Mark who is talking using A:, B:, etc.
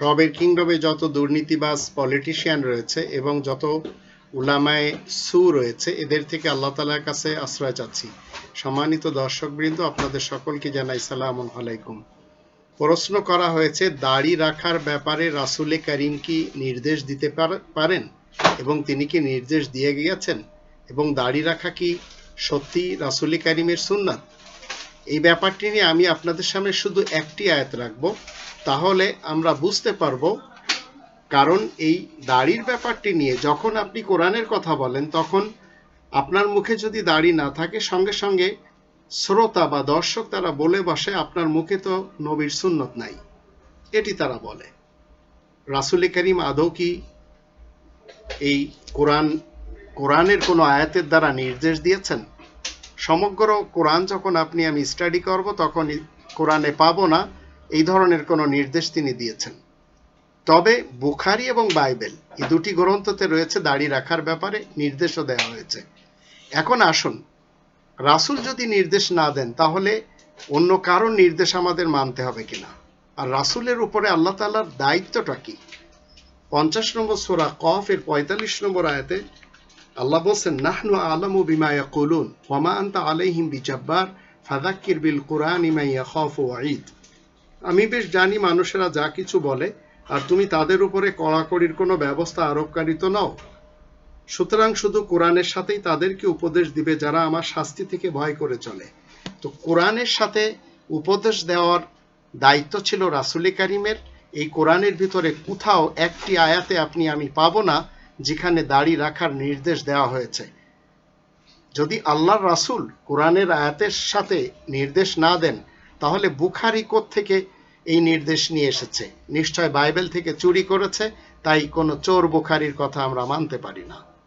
A: রবের কিংডমে যত দুর্নীতিবাজ পলিটিশিয়ান রয়েছে এবং যত উলামায়ে সু রয়েছে, এদের থেকে আল্লাহ তালার কাছে আশ্রয় চাচ্ছি। সম্মানিত দর্শকবৃন্দ, আপনাদের সকলকে জানাই সালাম আলাইকুম। প্রশ্ন করা হয়েছে, দাড়ি রাখার ব্যাপারে রাসুলে করিম কি নির্দেশ দিতে পার- পারেন এবং তিনি কি নির্দেশ দিয়ে গিয়েছেন? এবং দাড়ি রাখা কি সত্যি রাসুলে করিমের সুন্নাত? এই ব্যাপারটি নিয়ে আমি আপনাদের সামনে শুধু একটি আয়াত রাখব, তাহলে আমরা বুঝতে পারব কারণ এই দাড়ির ব্যাপারটি নিয়ে যখন আপনি কোরআনের কথা বলেন, তখন আপনার মুখে যদি দাড়ি না থাকে, সঙ্গে সঙ্গে শ্রোতা বা দর্শক তারা বলে বসে, আপনার মুখে তো নবীর সুন্নত নাই। এটি তারা বলে। রাসুল করিম আদৌ কি এই কোরআন, কোরআনের কোনো আয়াতের দ্বারা নির্দেশ দিয়েছেন? সমগ্র কোরআন যখন আপনি আমি স্টাডি করব, তখন কোরআনে পাবো না, এই ধরনের কোনো নির্দেশ তিনি দিয়েছেন। তবে বুখারি এবং বাইবেল, এই দুটি গ্রন্থতে রয়েছে, দাড়ি রাখার ব্যাপারে নির্দেশও দেওয়া হয়েছে। এখন আসুন, রাসূল যদি নির্দেশ না দেন, তাহলে অন্য কারোর নির্দেশ আমাদের মানতে হবে কিনা? আর রাসূলের উপরে আল্লাহ তাআলার দায়িত্বটা কি? পঞ্চাশ নম্বর সোরা কফ এর পঁয়তাল্লিশ নম্বর আয়াতে আল্লাহ বলছেন, নাহনু আলামু বিমা ইয়াকুলুন, ওয়ামা আনতা আলাইহিম বিজাব্বার, ফাযাক্কির বিল কুরআনি মা ইয়াখাফু ওয়াঈদ। আমি বেশ জানি মানুষেরা যা কিছু বলে, আর তুমি তাদের উপরে কড়াকড়ির কোনো ব্যবস্থা আরোপকারী তো নও। সুতরাং শুধু কোরআনের সাথেই তাদেরকে উপদেশ দিবে যারা আমার শাস্তি থেকে ভয় করে চলে। তো কোরআনের সাথে উপদেশ দেওয়ার দায়িত্ব ছিল রাসুলি কারিমের। এই কোরআনের ভিতরে কোথাও একটি আয়াতে আপনি আমি পাবো না যেখানে দাড়ি রাখার নির্দেশ দেওয়া হয়েছে। যদি আল্লাহর রাসুল কোরআনের আয়াতের সাথে নির্দেশ না দেন, তাহলে বুখারি থেকে এই নির্দেশ নিয়ে এসেছে? নিশ্চয় বাইবেল থেকে চুরি করেছে, তাই কোনো চোর বুখারির কথা আমরা মানতে পারি না।